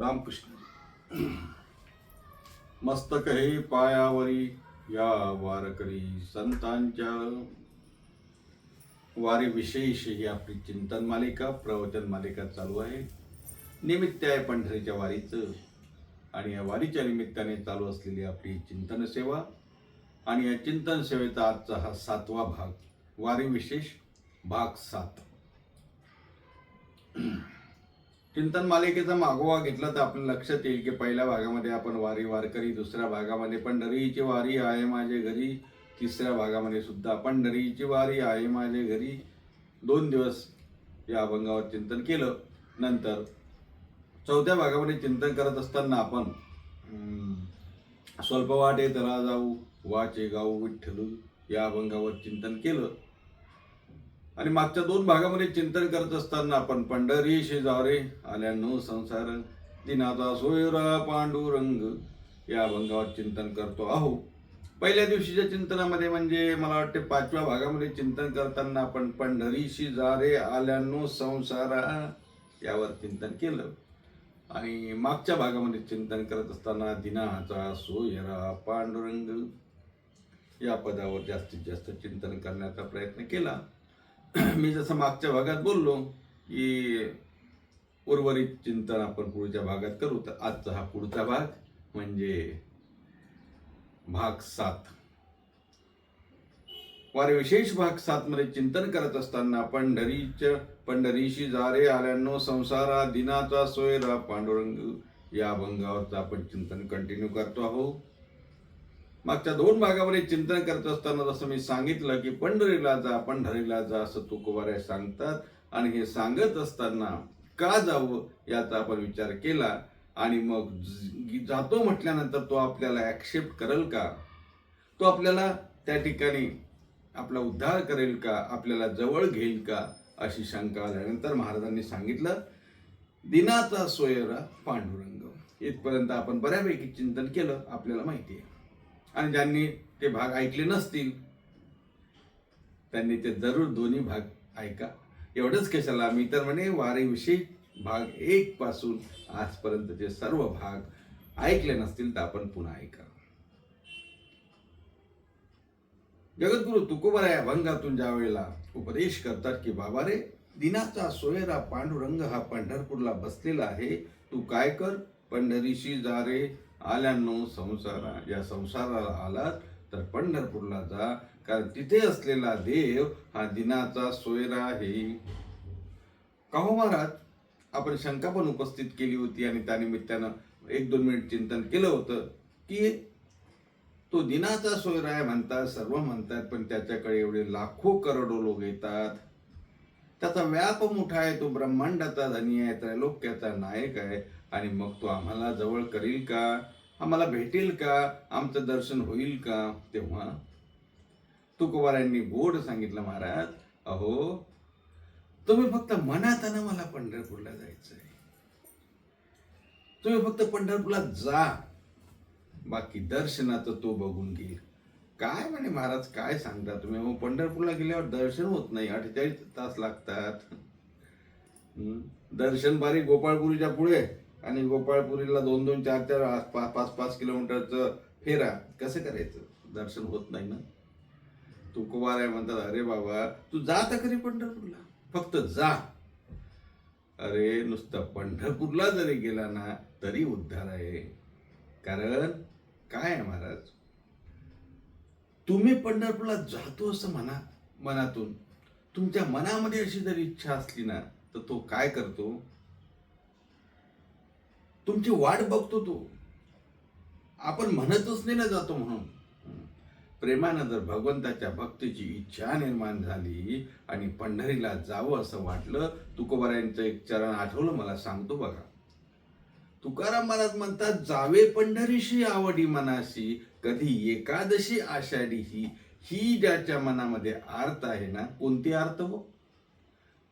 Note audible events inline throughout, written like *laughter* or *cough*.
रामकृष्ण मस्तक हे पायावरी या वारकरी संतांच्या वारी विशेष ही आपली चिंतन मालिका प्रवचन मालिका चालू आहे. निमित्त आहे पंढरीच्या वारीचं आणि या वारीच्या निमित्ताने चालू असलेली आपली चिंतन सेवा आणि या चिंतन सेवेचा आजचा हा सातवा भाग वारी विशेष भाग सात. चिंतन मालिकेचा मागोवा घेतला तर आपल्या लक्षात येईल की पहिल्या भागामध्ये आपण वारी वारकरी दुसऱ्या भागामध्ये पंढरीची वारी आहे माझे घरी. तिसऱ्या भागामध्ये सुद्धा पंढरीची वारी आहे माझे घरी. दोन दिवस या अभंगावर चिंतन केलं. नंतर चौथ्या भागामध्ये चिंतन करत असताना आपण स्वल्प वाटे तरा जाऊ वाचे गाऊ विठ्ठलू या अभंगावर चिंतन केलं. आणि मागच्या दोन भागामध्ये चिंतन करत असताना आपण पंढरी शेजारे आल्यानो संसार दिनाचा सोयरा पांडुरंग या अभंगावर चिंतन करतो आहो. पहिल्या दिवशीच्या चिंतनामध्ये म्हणजे मला वाटते पाचव्या भागामध्ये चिंतन करताना आपण पंढरीशी जारे आल्यानो संसारा यावर चिंतन केलं. आणि मागच्या भागामध्ये चिंतन करत असताना दिनाचा सोयरा पांडुरंग या पदावर जास्तीत जास्त चिंतन करण्याचा प्रयत्न केला. *clears throat* मी जसं मागच्या भागात बोललो की उर्वरित चिंतन आपण पुढच्या भागात करू. तर आजचा हा पुढचा भाग म्हणजे भाग सात. वारे विशेष भाग सात मध्ये चिंतन करत असताना पंढरीच्या पंढरीशी जारे आल्यानो संसारा दिनाचा सोयरा पांडुरंग या अभंगावरचं आपण चिंतन कंटिन्यू करतो आहोत. मागच्या दोन भागामध्ये चिंतन करत असताना जसं मी सांगितलं की पंढरीला जा पंढरीला जा असं तुकोबाऱ्या सांगतात. आणि हे सांगत असताना का जावं याचा आपण विचार केला आणि मग जातो म्हटल्यानंतर तो आपल्याला ॲक्सेप्ट करेल का? तो आपल्याला त्या ठिकाणी आपला उद्धार करेल का? आपल्याला जवळ घेईल का? अशी शंका आल्यानंतर महाराजांनी सांगितलं दिनाचा सोयरा पांडुरंग. इथपर्यंत आपण बऱ्यापैकी चिंतन केलं आपल्याला माहिती आहे. आणि ज्यांनी ते भाग ऐकले नसतील त्यांनी ते जरूर दोन्ही भाग ऐका. एवढंच कशाला मी तर म्हणे वारेविषयी भाग एक पासून आजपर्यंतचे सर्व भाग ऐकले नसतील तर आपण पुन्हा ऐका. जगद्गुरु तुकोबारा या अभंगातून ज्या वेळेला उपदेश करतात की बाबा रे दिनाचा सोयरा पांडुरंग हा पंढरपूरला बसलेला आहे. तू काय कर? पंढरीशी जा रे. आल्यानो संसारा या संसाराला आलात तर पंढरपूरला जा. कारण तिथे असलेला देव हा दिनाचा सोयरा आहे. काहो महाराज? आपण शंका पण उपस्थित केली होती आणि त्यानिमित्तानं एक दोन मिनिट चिंतन केलं होतं की तो दिनाचा सोयरा आहे म्हणतात सर्व म्हणतात पण त्याच्याकडे एवढे लाखो करोडो लोक येतात. त्याचा व्याप मोठा आहे तो ब्रह्मांडाचा धनी आहे त्रैलोक्याचा नायक आहे. आणि मग तो आम्हाला जवळ करील का? आम्हाला भेटेल का? आमचं दर्शन होईल का? तेव्हा तुकोबारांनी गोड सांगितलं महाराज अहो तुम्ही फक्त मनातानं मला पंढरपूरला जायचंय. तुम्ही फक्त पंढरपूरला जा. बाकी दर्शनाचं तो बघून घेईल. काय म्हणे महाराज काय सांगता तुम्ही? मग पंढरपूरला गेल्यावर दर्शन होत नाही. अठ्ठेचाळीस तास लागतात. दर्शन बारी गोपाळपुरीच्या पुढे. आणि गोपाळपुरीला दोन दोन चार चार पाच पाच पाच किलोमीटरचं फेरा. कसं करायचं? दर्शन होत नाही ना? तुकोबार आहे म्हणतात अरे बाबा तू जा तर खरी पंढरपूरला? फक्त जा. अरे नुसतं पंढरपूरला जरी गेला ना तरी उद्धार आहे. कारण काय आहे महाराज? तुम्ही पंढरपूरला जातो असं म्हणा मनातून. तुमच्या मनामध्ये अशी जर इच्छा असली ना तर तो काय करतो? तुमची वाट बघतो तो. आपण म्हणतच नाही ना जातो म्हणून. प्रेमानं जर भगवंताच्या भक्तीची इच्छा निर्माण झाली आणि पंढरीला जावं असं वाटलं तुकोबारायांचं एक चरण आठवलं मला सांगतो बघा. तुकाराम महाराज म्हणतात जावे पंढरीशी आवडी मनाशी कधी एकादशी आषाढी ही ही ज्याच्या मनामध्ये आर्त आहे ना कोणती आर्त हो?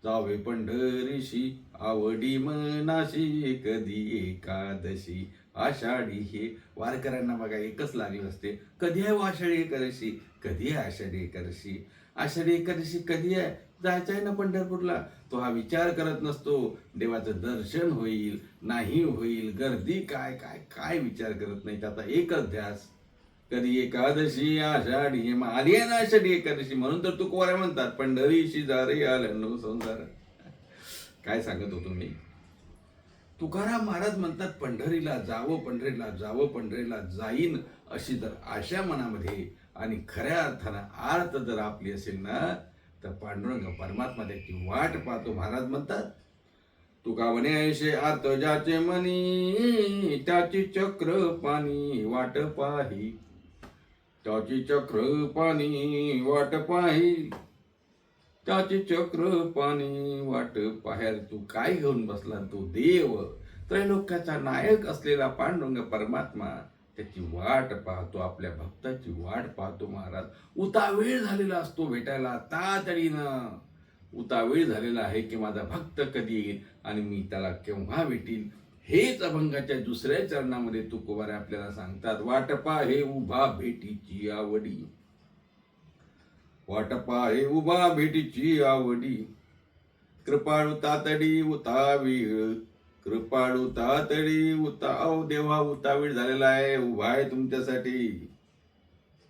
जावे पंढरीशी आवडी मनाशी कधी एकादशी. आषाढी हे वारकऱ्यांना बघा एकच लागलं असते. कधी आहे वाषाढी आषाढी एकादशी? कधी आहे आषाढी एकादशी? आषाढी एकादशी कधी आहे? जायचं आहे ना पंढरपूरला? तो हा विचार करत नसतो. देवाचं दर्शन होईल नाही होईल गर्दी काय काय काय विचार करत नाही. त्याचा एकच ध्यास कधी एकादशी आषाढी आली आहे ना आषाढी एकादशी म्हणून तर तू कोऱ्या म्हणतात पंढरीशी जारे आल्यानो संसार काय सांगत होतो मी? तुकाराम महाराज म्हणतात पंढरीला जावं पंढरीला जावं पंढरीला जाईन अशी जर आशा मनामध्ये आणि खऱ्या अर्थानं आर्त जर आपली असेल ना तर पांडुरंग परमात्मा त्याची वाट पाहतो महाराज म्हणतात. तुका म्हणे ऐशे आत ज्याचे मनी त्याची चक्र पाणी वाट पाही. त्याची चक्र पाणी वाट पाही त्याचे चक्र पाणी वाट पाहेर तू काय घेऊन बसला? तू देव. त्रैलोक्याचा नायक असलेला पांडुरंग परमात्मा त्याची वाट पाहतो आपल्या भक्ताची वाट पाहतो महाराज. उतावीळ झालेला असतो भेटायला तातडीनं उतावीळ झालेला आहे की माझा भक्त कधी येईल आणि मी त्याला केव्हा भेटील हेच अभंगाच्या दुसऱ्या चरणामध्ये तुकोबारे आपल्याला सांगतात वाटपा हे उभा भेटीची आवडी. वाटपा हे उभा भेटीची आवडी. कृपाळू तातडी उतावीळ. कृपाळू तातडी उता देवा उतावीळ झालेला आहे उभा आहे तुमच्यासाठी.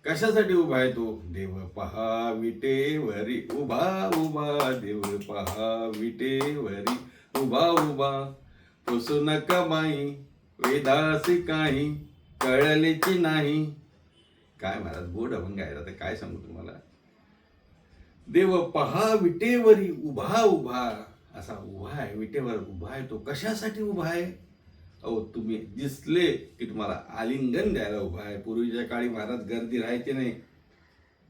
कशासाठी उभा आहे तो? देव पहा विटेवरी उभा उभा. देव पहा विटेवरी उभा उभा. पुसू नका बाई वेदासी काही कळलेची नाही. काय महाराज गोड अभंग आहे आता काय सांगू तुम्हाला? देव पहा विटेवरी उभा उभा. असा उभा आहे विटेवर उभा आहे तो कशासाठी उभा आहे? अहो तुम्ही दिसले की तुम्हाला आलिंगन द्यायला उभा आहे. पूर्वीच्या काळी महाराज गर्दी राहायची नाही.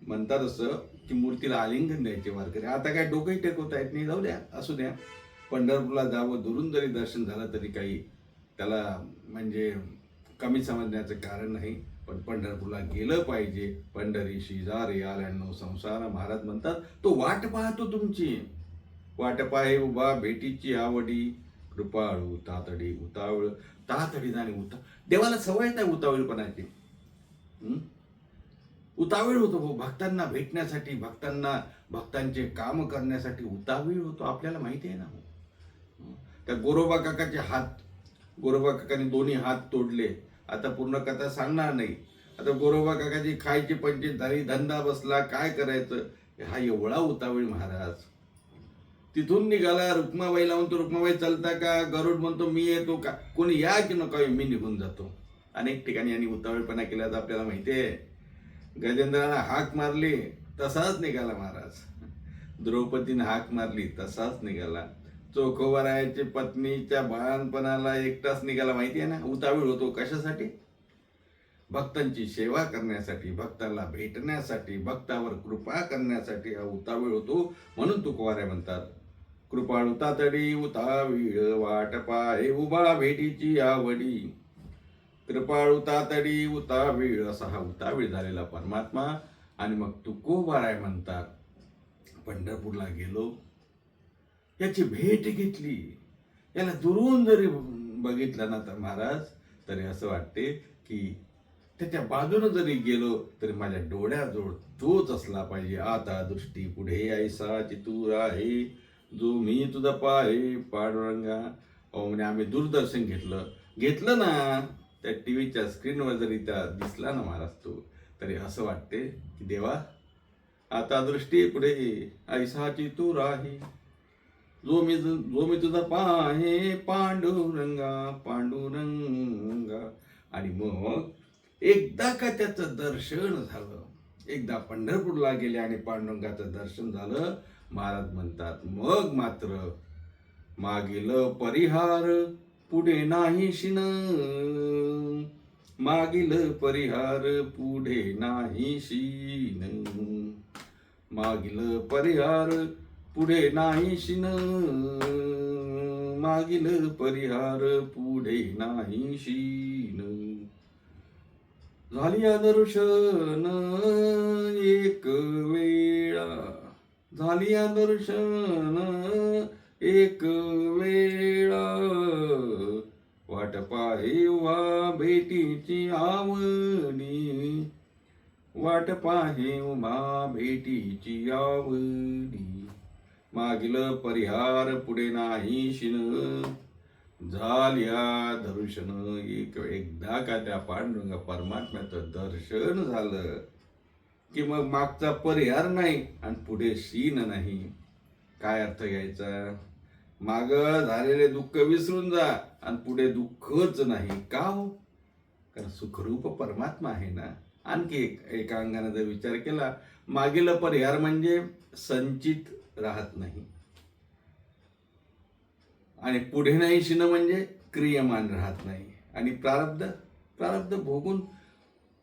म्हणतात असं की मूर्तीला आलिंगन द्यायचे वारकरी. आता काय डोकंही टेकवता येत नाही. जाऊ द्या असू द्या. पंढरपूरला जावं दुरून जरी दर्शन झालं तरी काही त्याला म्हणजे कमी समजण्याचं कारण नाही. पण पंढरपूरला गेलं पाहिजे. पंढरी शेजारी आल्यानो संसार महाराज म्हणतात तो वाट पाहतो तुमची. वाट पाहे उभा भेटीची आवडी. कृपाळू तातडी उतावळ. तातडी आणि उता देवाला सवय नाही उतावळपणाची. उतावीळ होतो भाऊ. भक्तांना भेटण्यासाठी भक्तांना भक्तांचे काम करण्यासाठी उतावीळ होतो. आपल्याला माहिती आहे ना त्या गोरोबा काकाचे हात गोरोबा काकाने दोन्ही हात तोडले. आता पूर्ण कथा सांगणार नाही. आता गोरोबा काकाची खायची पंचायत धंदा बसला काय करायचं? हा एवढा उतावळी महाराज. तिथून निघाला रुक्माबाईला म्हणतो रुक्माबाई चालता का? गरुड म्हणतो मी येतो का? कोणी या की नको मी निघून जातो. अनेक ठिकाणी यांनी उतावळपणा केल्याचं आपल्याला माहिती आहे गजेंद्रानं हाक मारली तसाच निघाला महाराज. द्रौपदीनं हाक मारली तसाच निघाला. चोखोबरायाची पत्नीच्या बाळणपणाला एकटाच निघाला माहिती आहे ना? उतावीळ होतो कशासाठी? भक्तांची सेवा करण्यासाठी भक्ताला भेटण्यासाठी भक्तावर कृपा करण्यासाठी हा उतावीळ होतो. म्हणून तुकोबाराय म्हणतात कृपाळू तातडी उतावीळ वाट पाय उभा भेटीची आवडी. कृपाळू तातडी उतावीळ असा हा उतावीळ झालेला परमात्मा. आणि मग तुकोबाराय म्हणतात पंढरपूरला गेलो याची भेट घेतली. याला दुरून जरी बघितलं ना तर महाराज तरी असं वाटते की त्याच्या बाजूनं जरी गेलो तरी माझ्या डोळ्याजवळ तोच असला पाहिजे. आता दृष्टी पुढे ऐसा चितूर आहे. जो मी तुझा पाहे पाडुरंगा. अहो म्हणजे आम्ही दूरदर्शन घेतलं. घेतलं ना त्या टी व्हीच्या स्क्रीनवर जरी त्या दिसला ना महाराज तो तरी असं वाटते की देवा आता दृष्टी पुढे ऐसा चितूर आहे. जो मी तु- जो मी तुझा पाहे पांडुरंगा पांडुरंगा. आणि मग एकदा का त्याचं दर्शन झालं एकदा पंढरपूरला गेले आणि पांडुरंगाचं दर्शन झालं महाराज म्हणतात मग मात्र मागील परिहार पुढे नाही शिन मागील परिहार पुढे नाही शिन मागील परिहार पुढे नाही शिन. मागील परिहार पुढे नाही शिन. झाली दर्शन एक वेळा. झाली दर्शन एक वेळा. वाट पाहे वा भेटीची आवडी वाट पाहे उभा भेटीची आवडी मागील परिहार पुढे नाही शिन. झाल्या दर्शन एक एकदा का त्या पांडुरंग परमात्म्याचं दर्शन झालं. की मग मागचा परिहार नाही आणि पुढे शीन नाही. काय अर्थ घ्यायचा? माग झालेले दुःख विसरून जा आणि पुढे दुःखच नाही. का हो? कारण सुखरूप परमात्मा आहे ना. आणखी एक एका अंगाने जर विचार केला मागील परिहार म्हणजे संचित राहत नाही. आणि पुढे नाही शिणं म्हणजे क्रियमान राहत नाही. आणि प्रारब्ध प्रारब्ध भोगून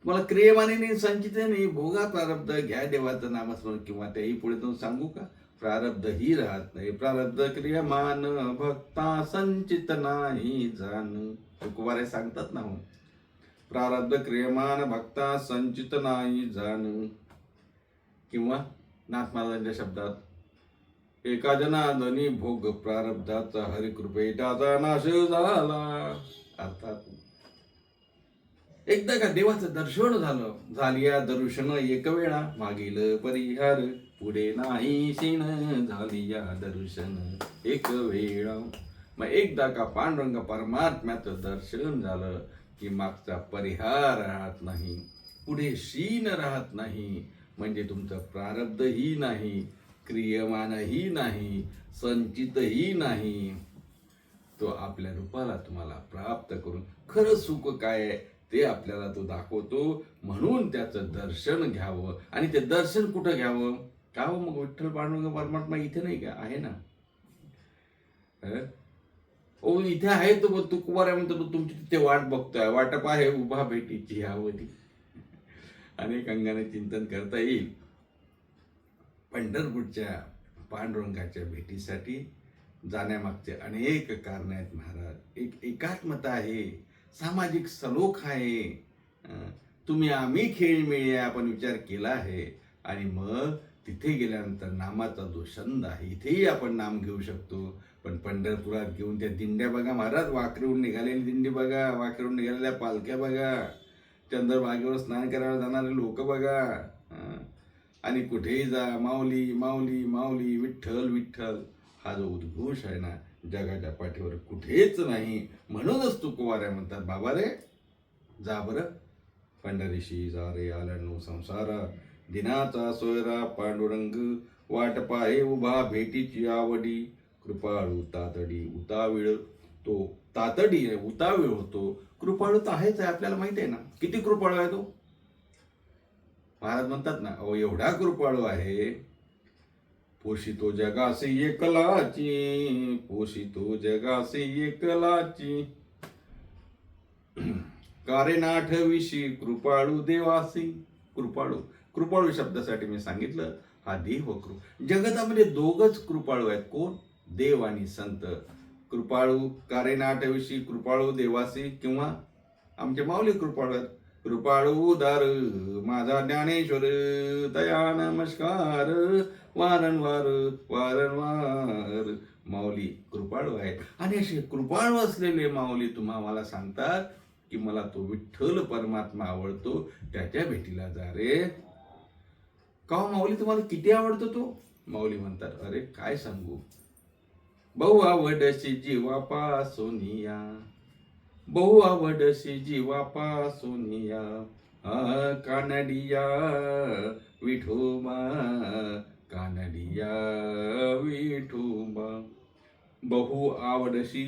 तुम्हाला क्रियमाने नाही संचित नाही भोगा प्रारब्ध घ्या देवाचं नामस्मरण किंवा त्याही पुढे तुम्ही सांगू का? प्रारब्ध ही राहत नाही. प्रारब्ध क्रियमान भक्ता संचित नाही जाण. कुवारे सांगतात ना हो. प्रारब्ध क्रियमान भक्ता संचित नाही जाण. किंवा नाथ महाराजांच्या शब्दात एका जनार्दनी भोग प्रारब्धाचा हरिकृपेटाचा नाश झाला. अर्थात एकदा का देवाचं दर्शन झालं झाली या दर्शन एक वेळा मागील परिहार. पुढे नाही शिन झाली या दर्शन एक वेळा मग एकदा का पांडुरंग परमात्म्याचं दर्शन झालं की मागचा परिहार राहत नाही पुढे शीन राहत नाही म्हणजे तुमचं प्रारब्धही नाही. क्रियमानही नाही संचितही नाही. तो आपल्या रूपाला तुम्हाला प्राप्त करून खरं सुख काय आहे ते आपल्याला तो दाखवतो. म्हणून त्याचं दर्शन घ्यावं. आणि ते दर्शन कुठं घ्यावं? का हो मग विठ्ठल पांडुरंग परमात्मा इथे नाही का? आहे ना. ओ इथे आहे तो तू कुमार आहे म्हणतो तुमची तिथे वाट बघतोय. वाटप आहे उभा भेटीची यावधी अनेक अंगाने चिंतन करता येईल. पंढरपूरच्या पांडुरंगाच्या भेटीसाठी जाण्यामागचे अनेक कारण आहेत महाराज. एक एकात्मता आहे सामाजिक सलोख आहे. तुम्ही आम्ही खेळमेळी मिळे आपण विचार केला आहे. आणि मग तिथे गेल्यानंतर नामाचा जो छंद आहे इथेही आपण नाम घेऊ शकतो. पण पंढरपुरात घेऊन त्या दिंड्या बघा महाराज वाकरेहून निघालेली दिंडी बघा वाकरेहून निघालेल्या पालख्या बघा चंद्रभागेवर स्नान करायला जाणारे लोक बघा. आणि कुठेही जा माऊली माऊली माऊली विठ्ठल विठ्ठल. हा जो उद्घोष आहे ना जगाच्या पाठीवर कुठेच नाही. म्हणूनच तू कुवाऱ्या म्हणतात बाबा रे जा बरं. पंढरीशी जा रे आल्यानो संसारा. दिनाचा सोयरा पांडुरंग. वाट पाहे उभा भेटीची आवडी. कृपाळू तातडी उतावीळ. तो तातडी उतावीळ होतो. कृपाळू तर आहेच आहे आपल्याला माहिती आहे ना. किती कृपाळू आहे तो? महाराज म्हणतात ना अहो एवढा कृपाळू आहे. पोषितो जगासी एकलाची पोषितो जगासी एकलाची. कारेनाठ नाठविशी कृपाळू देवासी. कृपाळू कृपाळू शब्दासाठी मी सांगितलं हा देव कृ जगतामध्ये दोघच कृपाळू आहेत. कोण? देव आणि संत. कृपाळू कारेनाठ विषयी कृपाळू देवासी किंवा आमचे माऊली कृपाळू आहेत. कृपाळू दार माझा ज्ञानेश्वर दया नमस्कार वारंवार वारंवार. माऊली कृपाळू आहे आणि असे कृपाळू असलेले माऊली तुम्हा मला सांगतात की मला तो विठ्ठल परमात्मा आवडतो त्याच्या भेटीला जा रे. का हो माऊली तुम्हाला किती आवडतो तो? माऊली म्हणतात अरे काय सांगू? बहु आवडशी जीवापासूनिया बहु आवडशी जीवापासूनिया कानडिया विठोबा कानडिया विठोबा. बहु आवडशी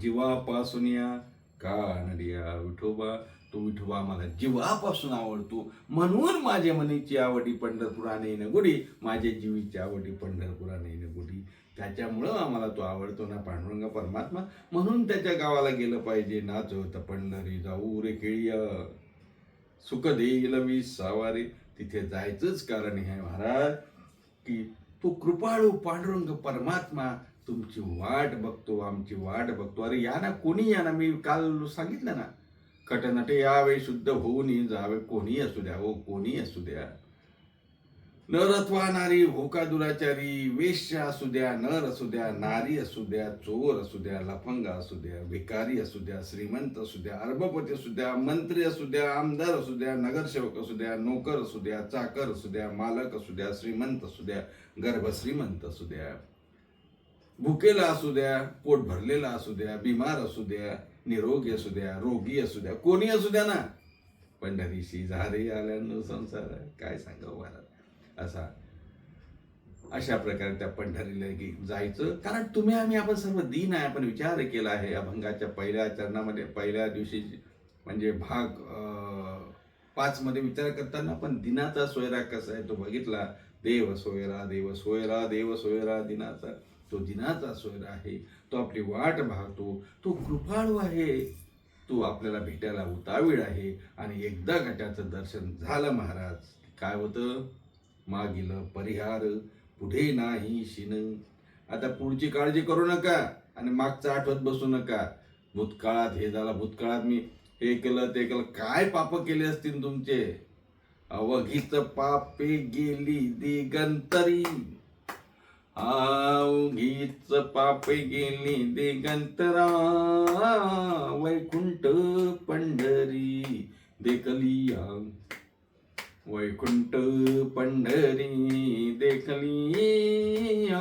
जीवापासूनिया कानडिया विठोबा. तो विठोबा मला जीवापासून आवडतो. म्हणून माझ्या मनीची आवडी पंढरपुराने गुढी माझ्या जीवीची आवडी पंढरपुराने गुढी त्याच्यामुळं आम्हाला तो आवडतो ना पांडुरंग परमात्मा. म्हणून त्याच्या गावाला गेलं पाहिजे नाचवत पंढरी जाऊ रे केळी सुख देईल मी सावारे. तिथे जायचंच कारण हे महाराज की तो कृपाळू पांडुरंग परमात्मा तुमची वाट बघतो आमची वाट बघतो. अरे या ना कोणी या ना? मी काल सांगितलं ना कटनटे यावे शुद्ध होऊन जावे कोणी असू द्या हो कोणी असू द्या. नर अथवा नारी होका दुराचारी वेश्या असू द्या नर असू द्या नारी असू द्या चोर असू द्या लफंगा असू द्या भिकारी असू द्या श्रीमंत असू द्या अर्भपती असू द्या मंत्री असू द्या आमदार असू द्या नगरसेवक असू द्या नोकर असू द्या चाकर असू द्या मालक असू द्या श्रीमंत असू द्या गर्भश्रीमंत असू द्या भुकेला असू द्या पोट भरलेला असू द्या बिमार असू द्या निरोगी असू द्या रोगी असू द्या कोणी असू द्या ना पंढरीशी झारे आल्यानं संसार काय सांगावं महाराज असा. अशा प्रकारे त्या पंढरीला जायचं. कारण तुम्ही आम्ही आपण सर्व दिन आहे आपण विचार केला आहे अभंगाच्या पहिल्या चरणामध्ये पहिल्या दिवशी म्हणजे भाग अं, पाच मध्ये विचार करताना पण दिनाचा सोयरा कसा आहे तो बघितला. देव सोयरा देव सोयरा देव सोयरा दिनाचा. तो दिनाचा सोयरा आहे. तो आपली वाट पाहतो. तो कृपाळू आहे. तो आपल्याला भेटायला उतावीळ आहे. आणि एकदा गटाचं दर्शन झालं महाराज. काय होतं? मागील परिहार पुढे नाही शिन. आता पुढची काळजी करू नका आणि मागचं आठवत बसू नका. भूतकाळात हे झालं भूतकाळात मी हे केलं ते केलं. काय पाप केले असतील तुमचे? अवघीच पापे गेली दिगंतरी. अवघीच पापे गेली दिगंतरा. वैकुंठ पंढरी देखलिया वैकुंठ पंढरी देखलिया.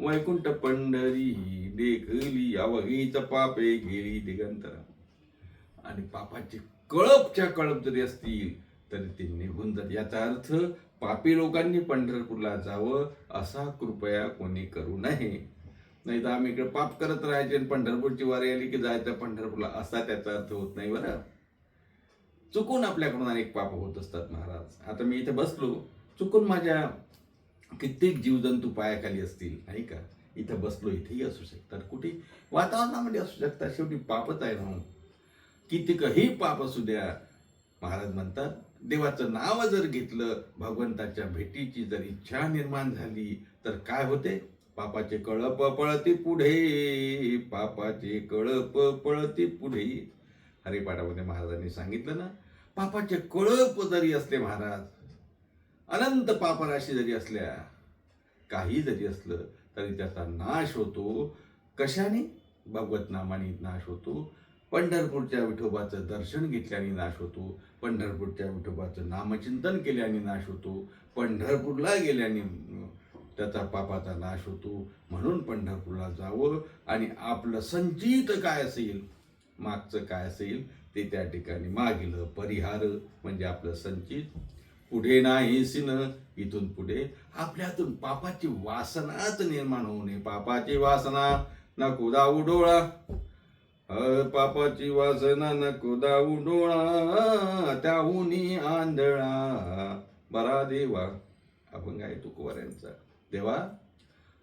वैकुंठ पंढरी देखली अवघीच पापे गेली दिगंतरा. आणि पापाचे कळपच्या कळप जरी असतील तरी ते निघून जात. याचा अर्थ पापी लोकांनी पंढरपूरला जावं असा कृपया कोणी करू नये. नाही तर आम्ही इकडे पाप करत राहायचे आणि पंढरपूरची वारी आली की जायचं पंढरपूरला. असा त्याचा अर्थ होत नाही बरं. चुकून आपल्याकडून अनेक पाप होत असतात महाराज. आता मी इथे बसलो. चुकून माझ्या कित्येक जीवजंतू पायाखाली असतील नाही का? इथं बसलो इथेही असू शकतात. कुठे? वातावरणामध्ये असू शकतात. शेवटी पापच आहे ना कितीकही पाप असू द्या महाराज म्हणतात देवाचं नाव जर घेतलं भगवंताच्या भेटीची जर इच्छा निर्माण झाली तर काय होते? पापाचे कळप पळते पुढे. पापाचे कळप पळते पुढे. हरिपाठामध्ये महाराजांनी सांगितलं ना पापाचे कळप जरी असले महाराज अनंत पापराशी जरी असल्या काही जरी असलं तरी त्याचा नाश होतो. कशाने? भगवत नामाने नाश होतो. पंढरपूरच्या विठोबाचं दर्शन घेतल्याने नाश होतो. पंढरपूरच्या विठोबाचं नामचिंतन केल्याने नाश होतो. पंढरपूरला गेल्याने त्याचा पापाचा नाश होतो. म्हणून पंढरपूरला जावं आणि आपलं संचित काय असेल मागचं काय असेल ते त्या ठिकाणी मागील परिहार म्हणजे आपलं संचित पुढे नाही सिन इथून पुढे आपल्यातून पापाची वासनाच निर्माण होऊ नये. पापाची वासना नको दाऊ डोळा. अ, पापाची वासना नको दाऊ डोळा. त्याहुनी आंधळा. बरा देवा. आपण काय तुकवाऱ्यांचा देवा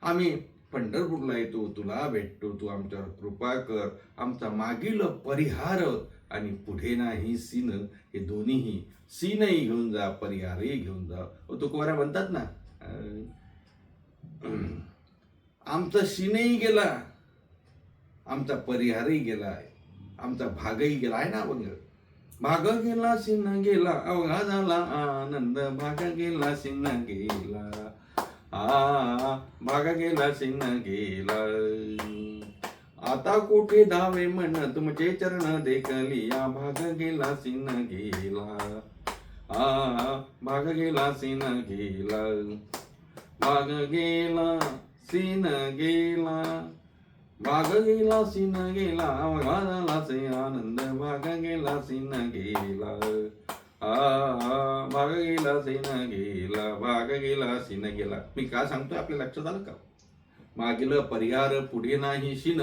आम्ही पंढरपूरला येतो तुला भेटतो तू आमच्यावर कृपा कर आमचा मागील परिहार आणि पुढे नाही सीन. हे दोन्हीही सीनही घेऊन जा परिहारही घेऊन जा. अहो, तुकोबाऱ्या म्हणतात ना *clears throat* आमचा सीनही गेला आमचा परिहारही गेला आमचा भागही गेला. आहे ना अभंग भाग गेला सिन गेला अवघा झाला आनंद भाग गेला सिन गेला. भागा गेला सिंह गेला आता कुठे धावे म्हण तुमचे म्हणजे चरण देखलिया भाग गेला सिंह गेला. आ भाग गेला सिंह गेला. भाग गेला सिन गेला. भाग गेला सिन गेला. अवघा से आनंद. भाग गेला सिन गेला. भाग गेला सिन गेला भाग गेला सिन गेला मी का सांगतोय? आपल्या लक्षात आलं का? मागील परिहार पुढे नाही शिन.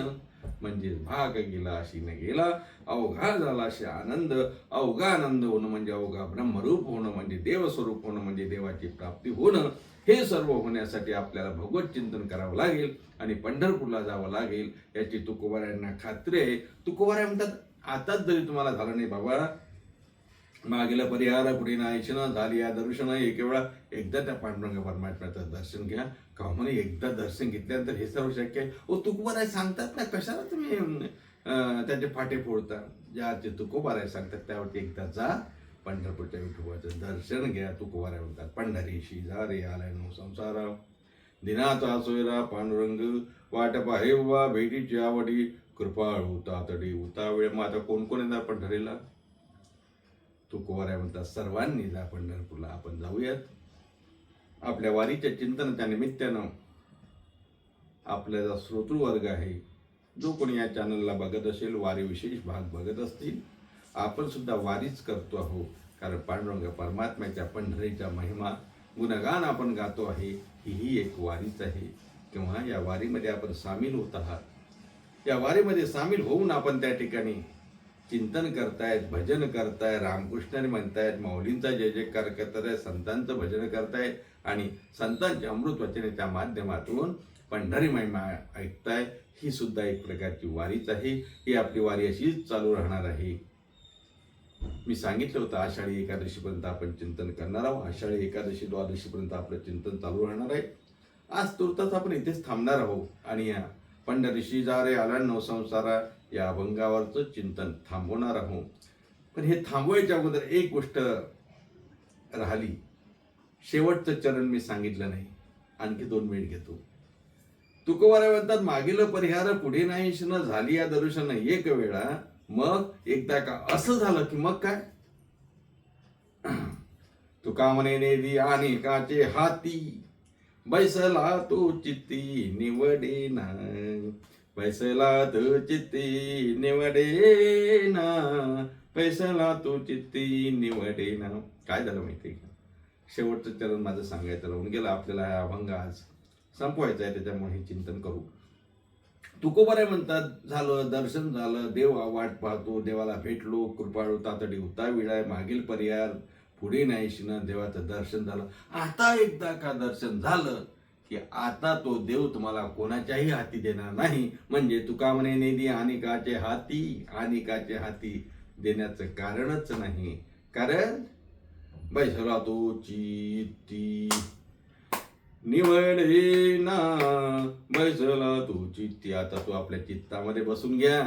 म्हणजे भाग गेला शिन गेला अवघा झाला असे आनंद. अवघा आनंद होणं म्हणजे अवघा ब्रह्मरूप होणं म्हणजे देवस्वरूप होणं म्हणजे देवाची प्राप्ती होणं. हे सर्व होण्यासाठी आपल्याला भगवत चिंतन करावं लागेल आणि पंढरपूरला जावं लागेल. याची तुकोबाऱ्यांना खात्री आहे. तुकोबाऱ्या म्हणतात आताच जरी तुम्हाला झालं नाही बाबा मागेला परिहार पुढे नायशन झाली या दर्शन. एक वेळा एकदा त्या पांडुरंग परमात्म्याचं दर्शन घ्या. का म्हणे एकदा दर्शन घेतल्यानंतर हे सर्व शक्य आहे. ओ तुकोबाराय सांगतात ना कशाला तुम्ही त्याचे फाटे फोडता? ज्या ते तुकोबाराय सांगतात त्यावरती एकदा जा. पंढरपूरच्या विठोबाचं दर्शन घ्या. तुकोबाराय म्हणतात पंढरीशी आलाय नौसमचा संसारा. दिनाचा सोयरा पांडुरंग. वाट पाहे उभा भेटीची आवडी. कृपाळू तातडी उतावेळ. मग आता कोण कोण येणार पंढरीला? तुकोवाऱ्या म्हणतात सर्वांनी जा पंढरपूरला आपण जाऊयात. आपल्या वारीच्या चिंतनाच्या निमित्तानं आपला जो श्रोतृवर्ग आहे जो कोणी या चॅनलला बघत असेल वारी विशेष भाग बघत असतील आपण सुद्धा वारीच करतो आहोत. कारण पांडुरंग परमात्म्याच्या पंढरीच्या महिमा गुणगान आपण गातो आहे ही ही एक वारीच आहे. किंवा या वारीमध्ये आपण सामील होत आहात. या वारीमध्ये सामील होऊन आपण त्या ठिकाणी चिंतन करतायत भजन करताय रामकृष्णाने म्हणतायत माऊलींचा जय जयकार करतायत संतांचं भजन करतायत आणि संतांचे अमृत वचनेच्या माध्यमातून पंढरी महिमा ऐकताय ही सुद्धा एक प्रकारची वारीच आहे. ही आपली वारी अशीच चालू राहणार आहे. मी सांगितलं होतं आषाढी एकादशीपर्यंत आपण चिंतन करणार आहोत. आषाढी एकादशी द्वादशीपर्यंत आपलं चिंतन चालू राहणार आहे. आज तुर्तास आपण इथेच थांबणार आहोत आणि पंढरीशी जा जारे आला संसारा या अभंगावरचं चिंतन थांबवणार आहोत. पण हे थांबवायच्या अगोदर एक गोष्ट राहिली. शेवटचं चरण मी सांगितलं नाही. आणखी दोन मिनिट घेतो. तुकोवाऱ्या म्हणतात मागील परिहार पुढे नाही न झाली या दर्शन. एक वेळा मग एकदा का असं झालं की मग काय? *clears throat* तुका म्हणे नेदी आणि काचे हाती बैसला तो चित्ती निवडे ना बैसला तू चित्ती निवडे ना तू चित्ती निवडे ना काय झालं माहिती का? शेवटचं चरण माझं सांगायचं राहून गेलं. आपल्याला हा अभंग आज संपवायचा आहे त्याच्यामुळे हे चिंतन करू. तुकोबारे म्हणतात झालं दर्शन झालं देव वाट पाहतो देवाला भेटलो कृपाळू तातडी उता विळाय मागील पर्याय पुढे नाही शिन देवाचं दर्शन झालं. आता एकदा का दर्शन झालं की आता तो देव तुम्हाला कोणाच्याही हाती देणार नाही. म्हणजे तुका म्हणे नेदी अनिकाचे हाती अनिकाचे हाती देण्याचं कारणच नाही. कारण बैसरा तो चित्ती निवडे ना. बैसला तू चित्ती आता तू आपल्या चित्तामध्ये बसून घ्या.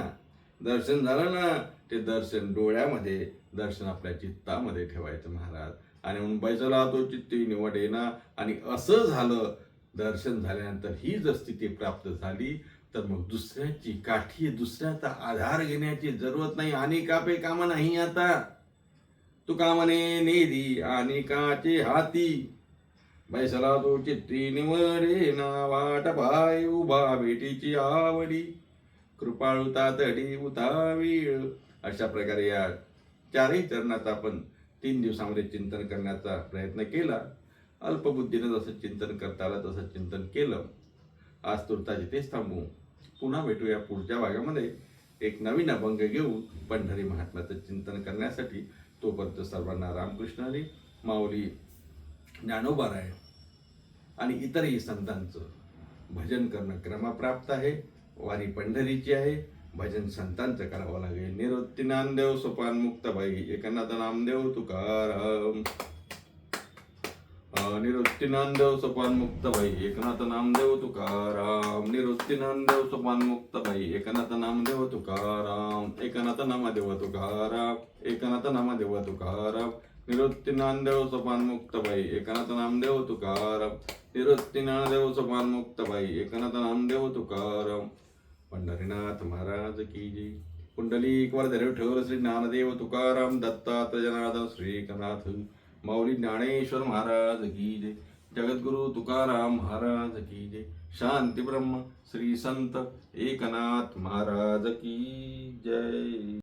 दर्शन झालं ना ते दर्शन डोळ्यामध्ये दर्शन आपल्या चित्तामध्ये ठेवायचं महाराज. आणि म्हणून बैसला तो चित्ती निवडे ना आणि असं झालं दर्शन झाल्यानंतर ही जर स्थिती प्राप्त झाली तर मग दुसऱ्याची काठी दुसऱ्याचा आधार घेण्याची जरूरत नाही. आणि कापे कामा नाही आता. तू कामने नेदी आणि काचे हाती. बैसला तो चित्ती निवरे ना वाट पाय उभा भेटीची आवडी. कृपाळू तातडी उतावीळ अशा प्रकारे या चारही चरणात आपण तीन दिवसामध्ये चिंतन करण्याचा प्रयत्न केला. अल्पबुद्धीनं जसं चिंतन करता आलं तसं चिंतन केलं. आज तुर्ताची तेच थांबू. पुन्हा भेटूया पुढच्या भागामध्ये. एक नवीन अभंग घेऊन पंढरी महात्म्याचं चिंतन करण्यासाठी. तोपर्यंत सर्वांना रामकृष्णाने माऊली ज्ञानोबाराय आणि इतरही संतांचं भजन करणं क्रमप्राप्त आहे. वारी पंढरीची आहे. भजन संतांचं करावं लागेल. निवृत्ती नामदेव सोपान मुक्ताबाई एकनाथ नामदेव तुकाराम. अं, निवृत्ती सोपान एकनाथ नामदेव तुकाराम। निवृत्ती नामदेव सोपान मुक्ताबाई एकनाथ नामदेव तुकाराम। एकनाथ नामदेव तुकाराम। एकनाथ नामदेव तुकाराम। निवृत्ती नामदेव सोपान मुक्ताबाई एकनाथ नामदेव तुकाराम। निवृत्ती नामदेव सोपान मुक्ताबाई एकनाथ नामदेव तुकाराम। पंढरीनाथ महाराज की जय। कुंडलिक वरधर ठेवर श्री ज्ञानदेव तुकाराम। दत्तात्र जनार्दन श्रीकनाथ। माऊली ज्ञानेश्वर महाराज की जय। जगद्गुरु तुकाराम महाराज की जय। शांती ब्रह्म श्री संत एकनाथ महाराज की जय।